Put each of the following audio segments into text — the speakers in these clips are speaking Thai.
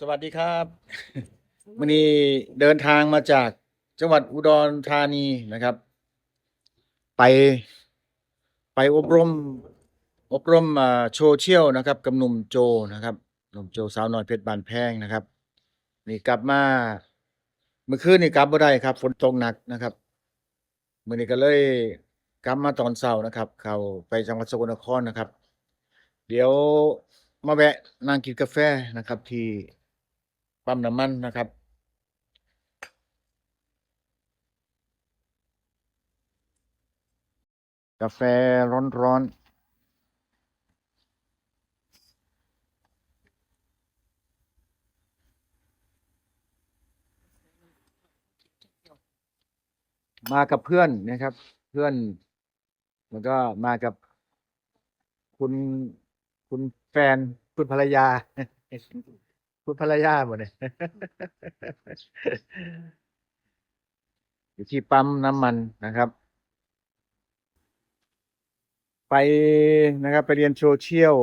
สวัสดีครับวันนี้เดินทางมาจากจังหวัดอุดรธานีนะครับ ไปไปอบรม อบรมอ่าโชว์เชี่ยวนะครับกับหนุ่มโจนะครับหนุ่มโจสาวน้อยเพชรบานแพงนะครับ นี่กลับมาเมื่อคืนนี่กลับบ่ได้ครับ ฝนตกหนักนะครับมื่อนี้ก็เลยกลับมาตอนเช้านะครับ เข้าไปจังหวัดสกลนครนะครับ เดี๋ยวมาแวะนั่งกินกาแฟนะครับที่ ปั๊มน้ำมันนะครับ กาแฟร้อนๆมากับเพื่อนนะครับ เพื่อน แล้วก็มากับคุณคุณแฟน คุณภรรยา คุณภรรยาหมดเลยอยู่ที่ปั๊มน้ำมันนะครับ ไปนะครับ ไปเรียนโซเชียล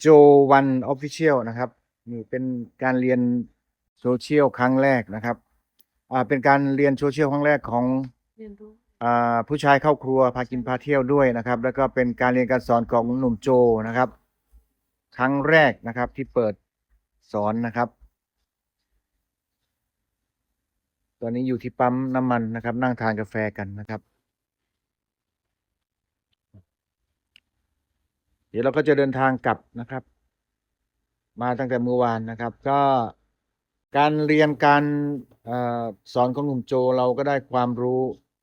โจวันออฟฟิเชียลนะครับนี่เป็นการเรียนโซเชียลครั้งแรกนะครับ อ่า เป็นการเรียนโซเชียลครั้งแรกของเรียนรู้อ่าผู้ชายเข้าครัวพากินพาเที่ยวด้วยนะครับ แล้วก็เป็นการเรียนการสอนของหนุ่มโจนะครับ ครั้งแรกนะครับที่เปิดสอนนะครับ ตอนนี้อยู่ที่ปั๊มน้ำมันนะครับ นั่งทานกาแฟกันนะครับ เดี๋ยวเราก็จะเดินทางกลับนะครับ มาตั้งแต่เมื่อวานนะครับ ก็การเรียนการเออสอนของหนุ่มโจเราก็ได้ความรู้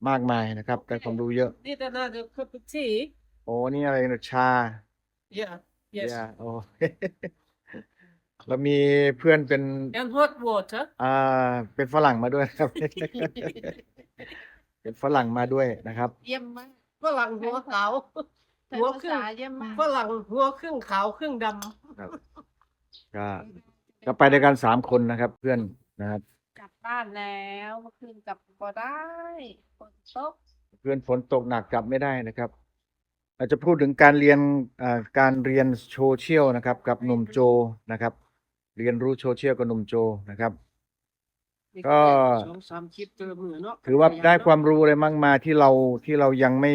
มากมายนะครับ ได้ความรู้เยอะ นี่แต่น่าจะ cup of tea โอ้นี่อะไรนะชา yeah yes ยาโอ้เรามีเพื่อนเป็น and hot water อ่า เป็นฝรั่งมาด้วยนะครับ เป็นฝรั่งมาด้วยนะครับ เยี่ยมมากฝรั่งหัวขาว แต่หัวภาครึ่งษาเยี่ยมมากฝรั่งหัวครึ่งขาวครึ่งดครับก็ก็ไปด้วยกันสามคนนะครับ เพื่อนนะครับ กลับบ้านแล้วเมื่อคืนกลับบ่ได้ฝนตกเพื่อนฝนตกหนักกลับไม่ได้นะครับ เราจะพูดถึงการเรียนอ่าการเรียนโซเชียลนะครับ กับหนุ่มโจนะครับ เรียนรู้โซเชียลกับหนุ่มโจนะครับำก็สองสามคลิปเจอมือเนาะถือว่าได้ความรู้อะไรมากมายที่เราที่เรายังไม่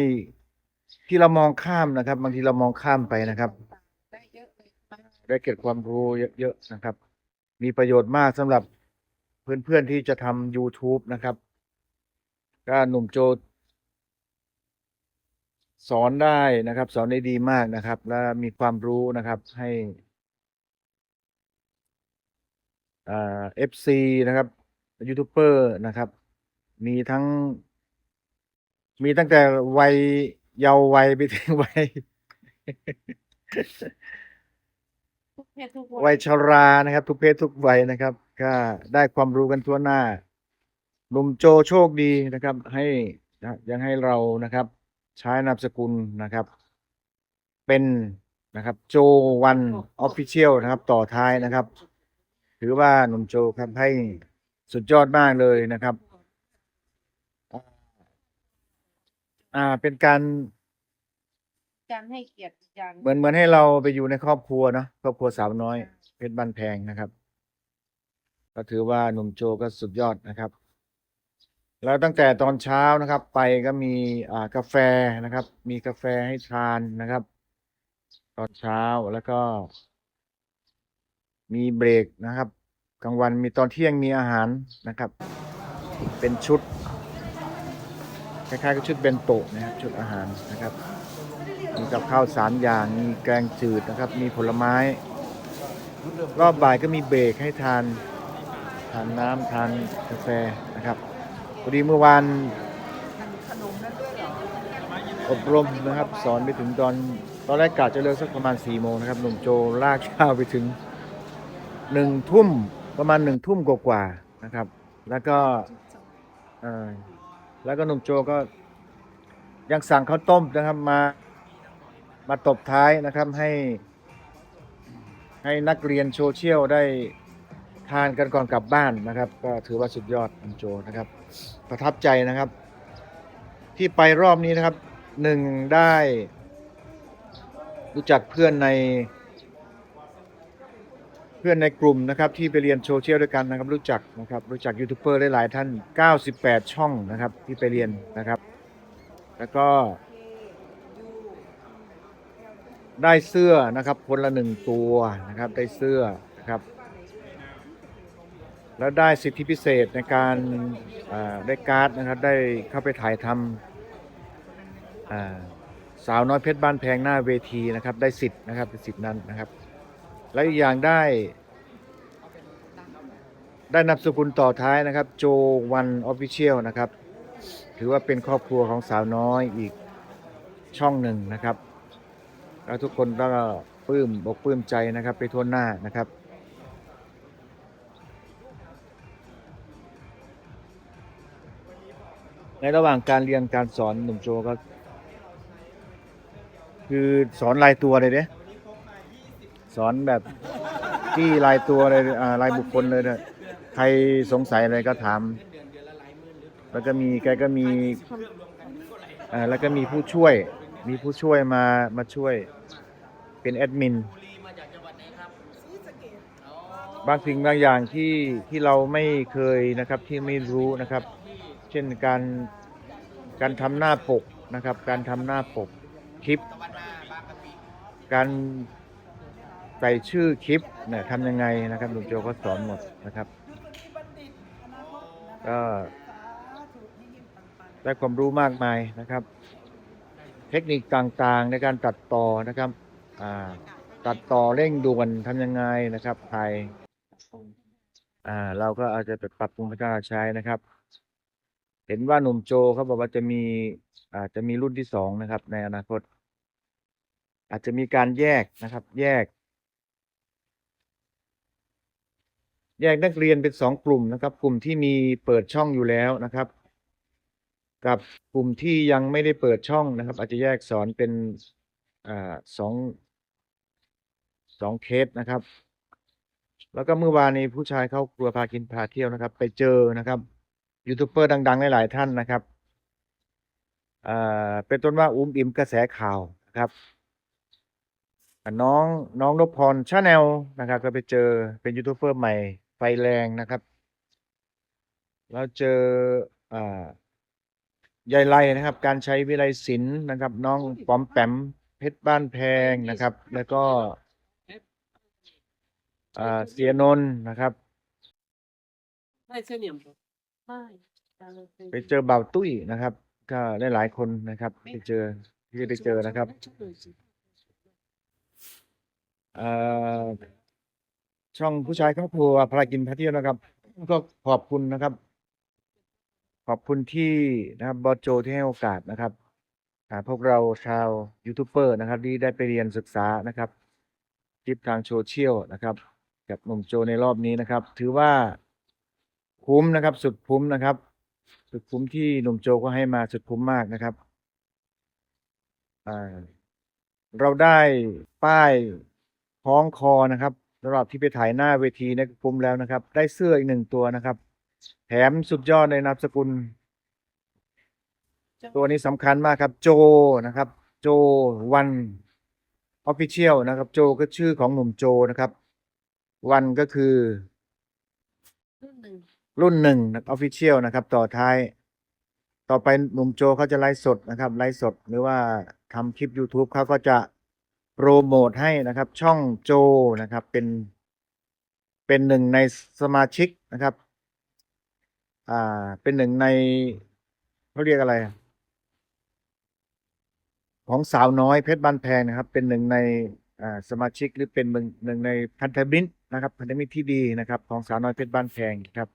ที่เรามองข้ามนะครับ บางทีเรามองข้ามไปนะครับ ได้เยอะเลยมากได้เก็บความรู้เยอะๆนะครับ มีประโยชน์มากสำหรับเพื่อนๆที่จะทำ YouTube นะครับ ก็หนุ่มโจ สอนได้นะครับ สอนได้ดีมากนะครับ และมีความรู้นะครับให้อ่า FC นะครับยูทูบเบอร์นะครับ มีทั้ง มีตั้งแต่วัยเยาว์วัยไปถึงวัยทุกเพศทุกวัยชรานะครับ ทุกเพศทุกวัยนะครับ ก็ได้ความรู้กันทั่วหน้าหนุ่มโจโชคดีนะครับ ให้นะยังให้เรานะครับ ใช้นามสกุลนะครับ เป็นนะครับ โจวันออฟฟิเชียลนะครับ ต่อท้ายนะครับ ถือว่าหนุ่มโจครับให้สุดยอดมากเลยนะครับอ่าอ่าเป็นการการให้เกียรติอย่าง เหมือนเหมือนให้เราไปอยู่ในครอบครัวเนาะครอบครัวสาวน้อยเพชรบ้านแพงนะครับ ก็ถือว่าหนุ่มโจก็สุดยอดนะครับ แล้วตั้งแต่ตอนเช้านะครับ ไปก็มีอ่ากาแฟนะครับ มีกาแฟให้ทานนะครับ ตอนเช้าแล้วก็ มีเบรกนะครับกลางวันมีตอนเที่ยงมีอาหารนะครับ เป็นชุดคล้ายๆกับชุดเบนโตะนะครับชุดอาหารนะครับมีกับข้าวสามอย่างมีแกงจืดนะครับ มีผลไม้ รอบบ่ายก็มีเบรกให้ทาน ทานน้ำทานกาแฟนะครับ พอดีเมื่อวานอบรมนะครับ สอนไปถึงตอนตอนแรกกะจะเลิกสักประมาณ4ี่โมงนะครับหนุ่มโจลากข้าวไปถึงหนึ่งทุ่มประมาณหนึ่งทุ่มกว่าๆนะครับ แล้วก็แล้วก็หนุ่มโจก็ยังสั่งข้าวต้มนะครับมามาตบท้ายนะครับให้ให้นักเรียนโซเชียลได้ ทานกันก่อนกลับบ้านนะครับ ก็ถือว่าสุดยอดคุณโจนะครับ ประทับใจนะครับ ที่ไปรอบนี้นะครับหนึ่งได้รู้จักเพื่อนใน เพื่อนในกลุ่มนะครับ ที่ไปเรียนโซเชียลด้วยกันนะครับ รู้จักนะครับ รู้จักยูทูบเบอร์หลายๆท่าน 98 ช่องนะครับ ที่ไปเรียนนะครับ แล้วก็ ได้เสื้อนะครับ คนละหนึ่งตัวนะครับ ได้เสื้อนะครับ แล้วได้สิทธิพิเศษในการได้การ์ดนะครับได้เข้าไปถ่ายทำสาวน้อยเพชรบ้านแพงหน้าเวทีนะครับได้สิทธิ์นะครับสิทธิ์นั้นนะครับ และอีกอย่างได้ ได้นามสกุลต่อท้ายนะครับโจวันออฟฟิเชียลนะครับ ถือว่าเป็นครอบครัวของสาวน้อยอีกช่องหนึ่งนะครับ แล้วทุกคนก็ปลื้มบอกปลื้มใจนะครับไปทั่วหน้านะครับ ในระหว่างการเรียนการสอนหนุ่มโจก็คือสอนรายตัวเลยเด้สอนแบบที่รายตัวเลยอ่ารายบุคคลเลยเนี่ยใครสงสัยอะไรก็ถาม แล้วก็มีแกก็มีอ่าแล้วก็มีผู้ช่วย มีผู้ช่วยมามาช่วย เป็นแอดมินบางสิ่งบางอย่างที่ที่เราไม่เคยนะครับที่ไม่รู้นะครับ เช่นการการทำหน้าปกนะครับ การทำหน้าปกคลิป การใส่ชื่อคลิปเนี่ยทำยังไงนะครับลุงโจก็สอนหมดนะครับก็ได้ความรู้มากมายนะครับ เทคนิคต่างๆในการตัดต่อนะครับอ่าตัดต่อเร่งด่วนทำยังไงนะครับถ่ายอ่าเราก็อาจจะไปปรับปรุงพัฒนาใช้นะครับ ห็นว่าหนุ่มโจเขาบอกว่าจะมีอาจจะมีรุ่นที่สองนะครับ ในอนาคต อาจจะมีการแยกนะครับ แยก แยกนักเรียนเป็นสองกลุ่มนะครับ กลุ่มที่มีเปิดช่องอยู่แล้วนะครับ กับกลุ่มที่ยังไม่ได้เปิดช่องนะครับ อาจจะแยกสอนเป็นอ่าสองสองเคสนะครับ แล้วก็เมื่อวานนี้ผู้ชายเข้าครัวพากินพาเที่ยวนะครับ ไปเจอนะครับ ยูทูบเบอร์ดัง ๆ หลาย ๆ ท่านนะครับอ่าเป็นต้นว่าอุ้มอิมกระแสข่าวนะครับ น้องน้องนพพรชาแนลนะครับ ก็ไปเจอเป็นยูทูบเบอร์ใหม่ไฟแรงนะครับ แล้วเจออ่ายายไลนะครับ การใช้วิไลศิลป์นะครับ น้องปอมแปมเพชรบ้านแพงนะครับ แล้วก็เสียนนนะครับได้เส้นเหนียมบ่ไม่ ไปเจอเบาตุ้ยนะครับ ก็ได้หลายคนนะครับไปเจอที่ได้เจอนะครับเอ่อช่องผู้ชายครอบครัวพากินพาเที่ยวนะครับ ก็ขอบคุณนะครับ ขอบคุณที่นะครับบอโจที่ให้โอกาสนะครับอ่าพวกเราชาวยูทูบเบอร์นะครับ ที่ได้ไปเรียนศึกษานะครับคลิปทางโซเชียลนะครับ กับหนุ่มโจในรอบนี้นะครับ ถือว่า คุ้มนะครับ สุดคุ้มนะครับ สุดคุ้มที่หนุ่มโจก็ให้มาสุดคุ้มมากนะครับอ่าเราได้ป้ายคล้องคอนะครับสำหรับที่ไปถ่ายหน้าเวทีเนยคุ้มแล้วนะครับ ได้เสื้ออีกหนึ่งตัวนะครับ แถมสุดยอดในนามสกุล ตัวนี้สำคัญมากครับ โจนะครับ โจวันออฟฟิเชียลนะครับ โจก็ชื่อของหนุ่มโจนะครับ วันก็คือ รุ่นหนึ่งนหนึ่งออฟฟิเชียลนะครับ ต่อท้าย ต่อไปหนุ่มโจเขาจะไลฟ์สดนะครับไลฟ์สด หรือว่าทำคลิป YouTube เขาก็จะโปรโมทให้นะครับ ช่องโจนะครับเป็น เป็นหนึ่งในสมาชิกนะครับ อ่า เป็นหนึ่งในเขาเรียกอะไร ของสาวน้อยเพชรบ้านแพงนะครับ เป็นหนึ่งในอ่าสมาชิกหรือเป็นหนึ่งหนึ่งในพันธมิตรนะครับพันธมิตรที่ดีนะครับ ของสาวน้อยเพชรบ้านแพงครับ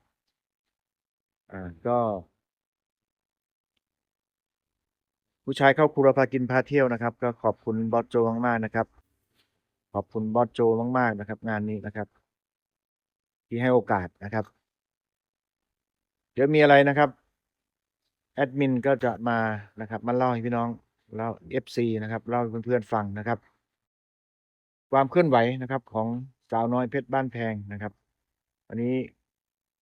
อ่า ก็ ผู้ชายเข้าครัวพากินพาเที่ยวนะครับ ก็ขอบคุณบอสโจมากๆนะครับ ขอบคุณบอสโจมากๆนะครับ งานนี้นะครับ ที่ให้โอกาสนะครับ เดี๋ยวมีอะไรนะครับแอดมินก็จะมานะครับมาเล่าให้พี่น้องเล่าเอฟซีนะครับเล่าให้เพื่อนๆฟังนะครับ ความเคลื่อนไหวนะครับ ของสาวน้อยเพชรบ้านแพงนะครับวันนี้